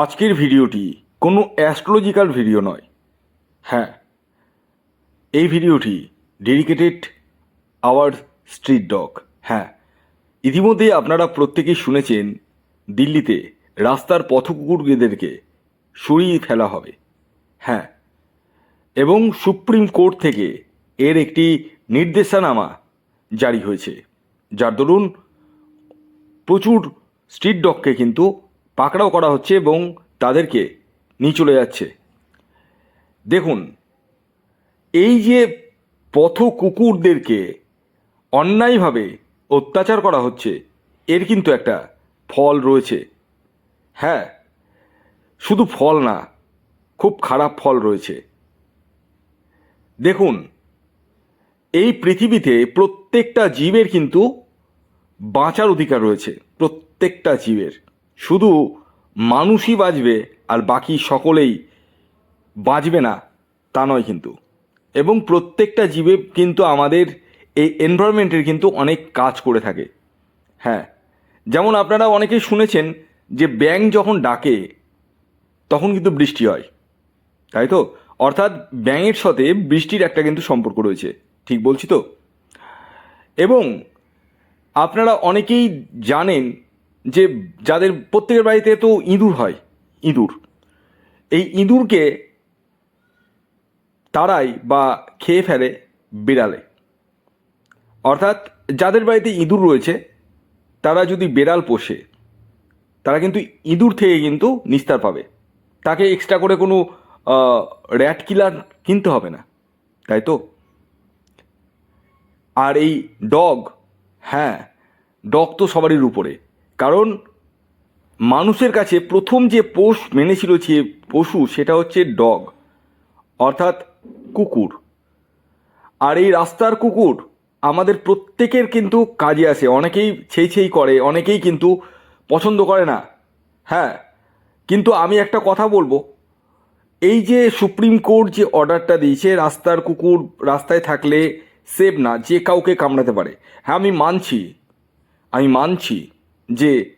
আজকের ভিডিওটি কোনো অ্যাস্ট্রোলজিক্যাল ভিডিও নয়। হ্যাঁ এই ভিডিওটি ডেডিকেটেড আওয়ার স্ট্রিট ডগ হ্যাঁ ইতিমধ্যে আপনারা প্রত্যেকেই শুনেছেন, দিল্লিতে রাস্তার পথকুকুরদেরকে সরিয়ে ফেলা হবে। হ্যাঁ এবং সুপ্রিম কোর্ট থেকে এর একটি নির্দেশনামা জারি হয়েছে। যার দরুন প্রচুর স্ট্রিট ডগকে কিন্তু পাকড়াও করা হচ্ছে এবং তাদেরকে নিয়ে চলে যাচ্ছে। দেখুন, এই যে পথ কুকুরদেরকে অন্যায়ভাবে অত্যাচার করা হচ্ছে, এর কিন্তু একটা ফল রয়েছে। হ্যাঁ শুধু ফল না, খুব খারাপ ফল রয়েছে। দেখুন, এই পৃথিবীতে প্রত্যেকটা জীবের কিন্তু বাঁচার অধিকার রয়েছে, প্রত্যেকটা জীবের। শুধু মানুষই বাঁচবে আর বাকি সকলেই বাঁচবে না, তা নয় কিন্তু। এবং প্রত্যেকটা জীবে কিন্তু আমাদের এই এনভায়রনমেন্টের কিন্তু অনেক কাজ করে থাকে। হ্যাঁ যেমন আপনারা অনেকেই শুনেছেন যে ব্যাং যখন ডাকে, তখন কিন্তু বৃষ্টি হয়। তাই তো? অর্থাৎ ব্যাঙের সাথে বৃষ্টির একটা কিন্তু সম্পর্ক রয়েছে, ঠিক বলছি তো? এবং আপনারা অনেকেই জানেন যে যাদের প্রত্যেকের বাড়িতে তো ইঁদুর হয়, ইঁদুর। এই ইঁদুরকে তারাই বা খেয়ে ফেলে বিড়ালে। অর্থাৎ যাদের বাড়িতে ইঁদুর রয়েছে, তারা যদি বেড়াল পোষে, তারা কিন্তু ইঁদুর থেকে কিন্তু নিস্তার পাবে। তাকে এক্সট্রা করে কোনো র্যাট কিলার কিনতে হবে না, তাই তো? আর এই ডগ হ্যাঁ ডগ তো সবারই উপরে। কারণ মানুষের কাছে প্রথম যে পোষ মেনেছিল যে পশু, সেটা হচ্ছে ডগ, অর্থাৎ কুকুর। আর এই রাস্তার কুকুর আমাদের প্রত্যেকের কিন্তু কাজে আসে, অনেকেই ছেই ছেই করে, অনেকেই কিন্তু পছন্দ করে না। হ্যাঁ কিন্তু আমি একটা কথা বলব, এই যে সুপ্রিম কোর্ট যে অর্ডারটা দিয়েছে, রাস্তার কুকুর রাস্তায় থাকলে সেভ না, যে কাউকে কামড়াতে পারে। হ্যাঁ আমি মানছি আমি মানছি যে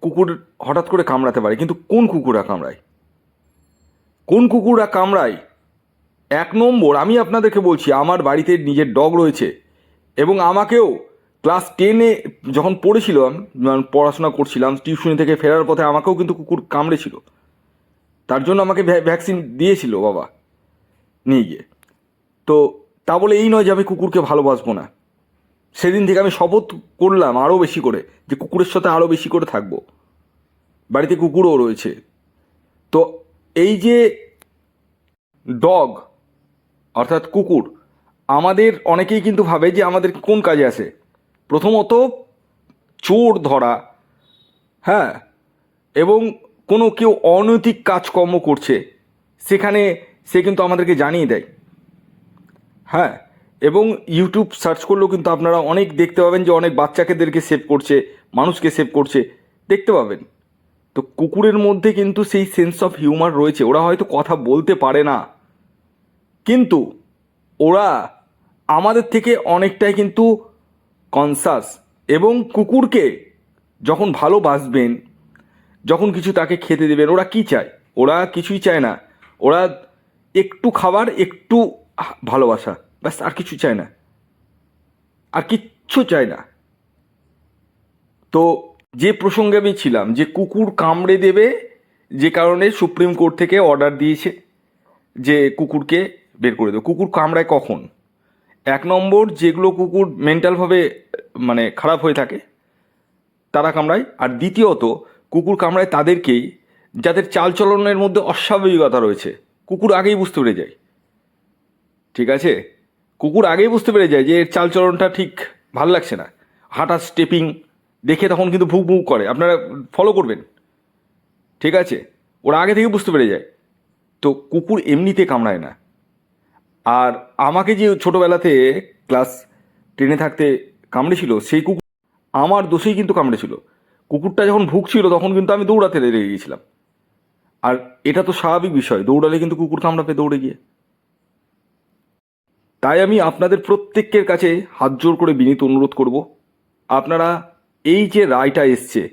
কুকুর হঠাৎ করে কামড়াতে পারে, কিন্তু কোন কুকুররা কামড়ায়? কোন কুকুররা কামড়ায়? এক নম্বর, আমি আপনাদেরকে বলছি, আমার বাড়িতে নিজের ডগ রয়েছে এবং আমাকেও ক্লাস টেনে যখন পড়েছিলাম পড়াশোনা করছিলাম, টিউশনি থেকে ফেরার পথে আমাকেও কিন্তু কুকুর কামড়েছিল। তার জন্য আমাকে ভ্যা- ভ্যাকসিন দিয়েছিল বাবা নিয়ে গিয়ে। তো তা বলে এই নয় যে আমি কুকুরকে ভালোবাসবো না। সেদিন থেকে আমি শপথ করলাম আরও বেশি করে যে কুকুরের সাথে আরও বেশি করে থাকব। বাড়িতে কুকুরও রয়েছে। তো এই যে ডগ, অর্থাৎ কুকুর, আমাদের অনেকেই কিন্তু ভাবে যে আমাদের কোন কাজে আসে। প্রথমত চোর ধরা হ্যাঁ এবং কোনো কেউ অনৈতিক কাজকর্ম করছে, সেখানে সে কিন্তু আমাদেরকে জানিয়ে দেয়। হ্যাঁ এবং ইউটিউব সার্চ করলেও কিন্তু আপনারা অনেক দেখতে পাবেন যে অনেক বাচ্চাকেদেরকে সেভ করছে, মানুষকে সেভ করছে। দেখতে পাবেন। তো কুকুরের মধ্যে কিন্তু সেই সেন্স অফ হিউমার রয়েছে। ওরা হয়তো কথা বলতে পারে না। কিন্তু ওরা আমাদের থেকে অনেকটাই কিন্তু কনসাস এবং কুকুরকে যখন ভালোবাসবেন, যখন কিছু তাকে খেতে দেবেন, ওরা কি চায়? ওরা কিছুই চায় না। ওরা একটু খাবার, একটু ভালোবাসা। ব্যাস আর কিছু চায় না। আর কিচ্ছু চায় না। তো যে প্রসঙ্গে আমি ছিলাম, যে কুকুর কামড়ে দেবে, যে কারণে সুপ্রিম কোর্ট থেকে অর্ডার দিয়েছে যে কুকুরকে বের করে দেবে। কুকুর কামড়ায় কখন? এক নম্বর, যেগুলো কুকুর মেন্টালভাবে মানে খারাপ হয়ে থাকে, তারা কামড়ায়। আর দ্বিতীয়ত, কুকুর কামড়ায় তাদেরকেই, যাদের চালচলনের মধ্যে অস্বাভাবিকতা রয়েছে, কুকুর আগেই বুঝতে পেরে যায়। ঠিক আছে? কুকুর আগেই বুঝতে পেরে যায় যে এর চালচলনটা ঠিক ভালো লাগছে না। হাঁটা স্টেপিং দেখে তখন কিন্তু ভুক ভুক করে। আপনারা ফলো করবেন। ঠিক আছে? ওরা আগে থেকে বুঝতে পেরে যায়। তো কুকুর এমনিতে কামড়ায় না। আর আমাকে যে ছোটোবেলাতে ক্লাস টেনে থাকতে কামড়েছিল, সেই কুকুর আমার দোষেই কিন্তু কামড়েছিল। কুকুরটা যখন ভুগছিল তখন কিন্তু আমি দৌড়াতে লেগে গিয়েছিলাম। আর এটা তো স্বাভাবিক বিষয়, দৌড়ালে কিন্তু কুকুর কামড়াবে দৌড়ে গিয়ে। তাই আমি আপনাদের প্রত্যেকের কাছে হাত জোর করে বিনীত অনুরোধ করব। আপনারা এই যে রায়টা এসছে,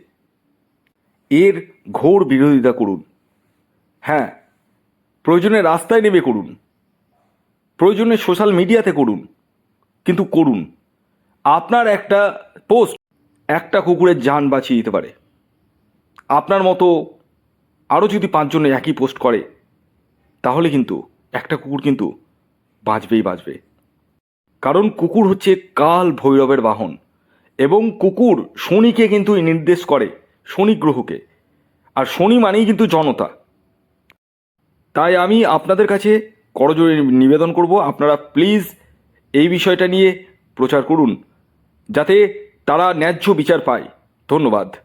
এর ঘোর বিরোধিতা করুন। হ্যাঁ প্রয়োজনে রাস্তায় নেমে করুন। প্রয়োজনে সোশ্যাল মিডিয়াতে করুন। কিন্তু করুন। আপনার একটা পোস্ট একটা কুকুরের যান বাঁচিয়ে দিতে পারে। আপনার মতো আরও যদি পাঁচজনে একই পোস্ট করে, তাহলে কিন্তু একটা কুকুর কিন্তু বাঁচবেই বাঁচবে কারণ কুকুর হচ্ছে কাল ভৈরবের বাহন এবং কুকুর শনিকে কিন্তু নির্দেশ করে, শনি গ্রহকে। আর শনি মানেই কিন্তু জনতা। তাই আমি আপনাদের কাছে করজোরে নিবেদন করব, আপনারা প্লিজ এই বিষয়টা নিয়ে প্রচার করুন, যাতে তারা ন্যায্য বিচার পায়। ধন্যবাদ।